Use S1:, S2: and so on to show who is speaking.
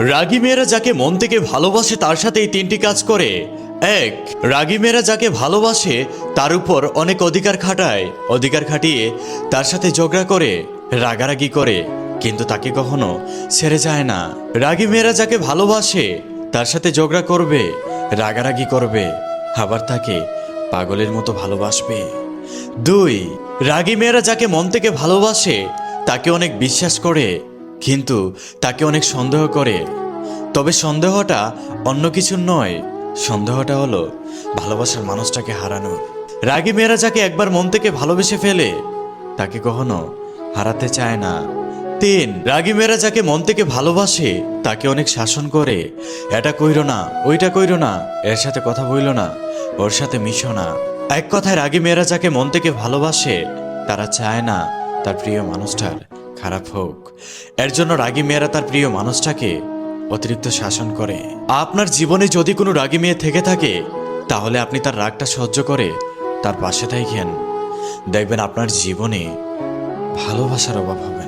S1: রাগী মেয়েরা যাকে মন থেকে ভালোবাসে তার সাথে এই তিনটি কাজ করে। এক, রাগী মেয়েরা যাকে ভালোবাসে তার উপর অনেক অধিকার খাটায়। অধিকার খাটিয়ে তার সাথে ঝগড়া করে, রাগারাগি করে। কিন্তু তাকে কখনো ছেড়ে যায় না। রাগী মেয়েরা যাকে ভালোবাসে তার সাথে ঝগড়া করবে, রাগারাগি করবে, আবার তাকে পাগলের মতো ভালোবাসবে। দুই, রাগী মেয়েরা যাকে মন থেকে ভালোবাসে তাকে অনেক বিশ্বাস করে কিন্তু তাকে অনেক সন্দেহ করে। তবে সন্দেহটা অন্য কিছু নয়। সন্দেহটা হলো ভালোবাসার মানুষটাকে হারানোর রাগী মেয়েরা যাকে একবার মন থেকে ভালোবেসে ফেলে, তাকে কখনো হারাতে চায় না। তিন, রাগী মেয়েরা যাকে মন থেকে ভালোবাসে, তাকে অনেক শাসন করে। এটা কইরো না, ওইটা কইরো না, এর সাথে কথা বইলো না, ওর সাথে মিশো না। এক কথায় রাগী মেয়েরা যাকে মন থেকে ভালোবাসে, তারা চায় না তার প্রিয় মানুষটার। খারাপ হোক। এর জন্য রাগী মেয়েরা তার প্রিয় মানুষটাকে অতিরিক্ত শাসন করে। আপনার জীবনে যদি কোনো রাগী মেয়ে থেকে থাকে, তাহলে আপনি তার রাগটা সহ্য করে তার পাশে থাকেন। দেখবেন আপনার জীবনে ভালোবাসার অভাব হবে।